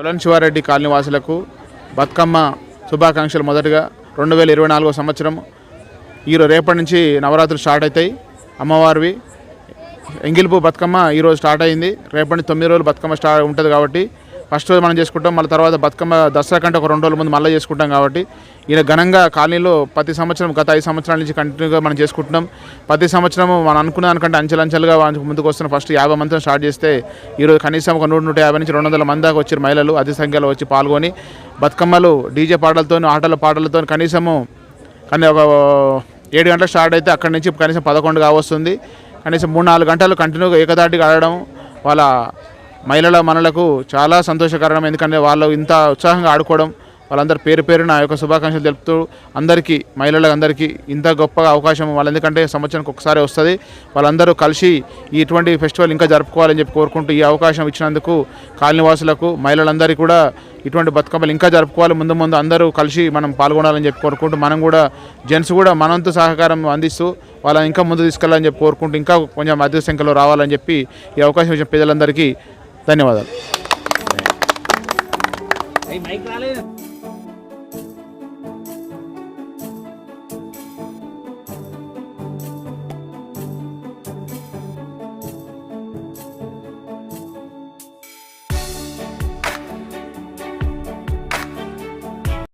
తొలని Sivareddy colony వాసులకు బతుకమ్మ శుభాకాంక్షలు మొదటగా. రెండు వేల ఇరవై నాలుగో సంవత్సరం ఈరోజు రేపటి నుంచి నవరాత్రులు స్టార్ట్ అవుతాయి. అమ్మవారివి ఎంగిలిపు బతుకమ్మ ఈరోజు స్టార్ట్ అయింది. రేపటి నుంచి తొమ్మిది రోజులు బతుకమ్మ స్టార్ట్ ఉంటుంది కాబట్టి ఫస్ట్ రోజు మనం చేసుకుంటాం మళ్ళీ తర్వాత బతుకమ్మ దసరా కంటే ఒక రెండు రోజుల ముందు మళ్ళీ చేసుకుంటాం కాబట్టి ఈయన ఘనంగా కాలనీలో ప్రతి సంవత్సరం గత ఐదు సంవత్సరాల నుంచి కంటిన్యూగా మనం చేసుకుంటున్నాం. ప్రతి సంవత్సరం మనం అనుకున్న దానికంటే అంచెలంచెలుగా ముందుకు వస్తున్న ఫస్ట్ యాభై మందితో స్టార్ట్ చేస్తే ఈరోజు కనీసం ఒక నూట నూట యాభై నుంచి రెండు వందల మంది దాకా వచ్చారు మహిళలు అధిక సంఖ్యలో వచ్చి పాల్గొని బతుకమ్మలు డీజే పాటలతో ఆటల పాటలతో కనీసము కానీ ఒక ఏడు గంటలకు స్టార్ట్ అయితే అక్కడి నుంచి కనీసం పదకొండు కావస్తుంది. కనీసం మూడు నాలుగు గంటలు కంటిన్యూగా ఏకదాటిగా ఆడడం వాళ్ళ మహిళల మనలకు చాలా సంతోషకరం. ఎందుకంటే వాళ్ళు ఇంత ఉత్సాహంగా ఆడుకోవడం వాళ్ళందరి పేరు పేరు నా యొక్క శుభాకాంక్షలు తెలుపుతూ అందరికీ మహిళలకు అందరికీ ఇంత గొప్ప అవకాశం వాళ్ళు ఎందుకంటే సంవత్సరానికి ఒకసారి వస్తుంది. వాళ్ళందరూ కలిసి ఇటువంటి ఫెస్టివల్ ఇంకా జరుపుకోవాలని చెప్పి కోరుకుంటూ ఈ అవకాశం ఇచ్చినందుకు కాలనీవాసులకు మహిళలందరికీ కూడా ఇటువంటి బతుకమ్మలు ఇంకా జరుపుకోవాలి. ముందు ముందు అందరూ కలిసి మనం పాల్గొనాలని చెప్పి కోరుకుంటూ మనం కూడా జెంట్స్ కూడా మనంతో సహకారం అందిస్తూ వాళ్ళని ఇంకా ముందు తీసుకెళ్ళాలని చెప్పి కోరుకుంటూ ఇంకా కొంచెం అధిక సంఖ్యలో రావాలని చెప్పి ఈ అవకాశం ఇచ్చిన పేదలందరికీ ధన్యవాదాలు మైక్ రాలేదు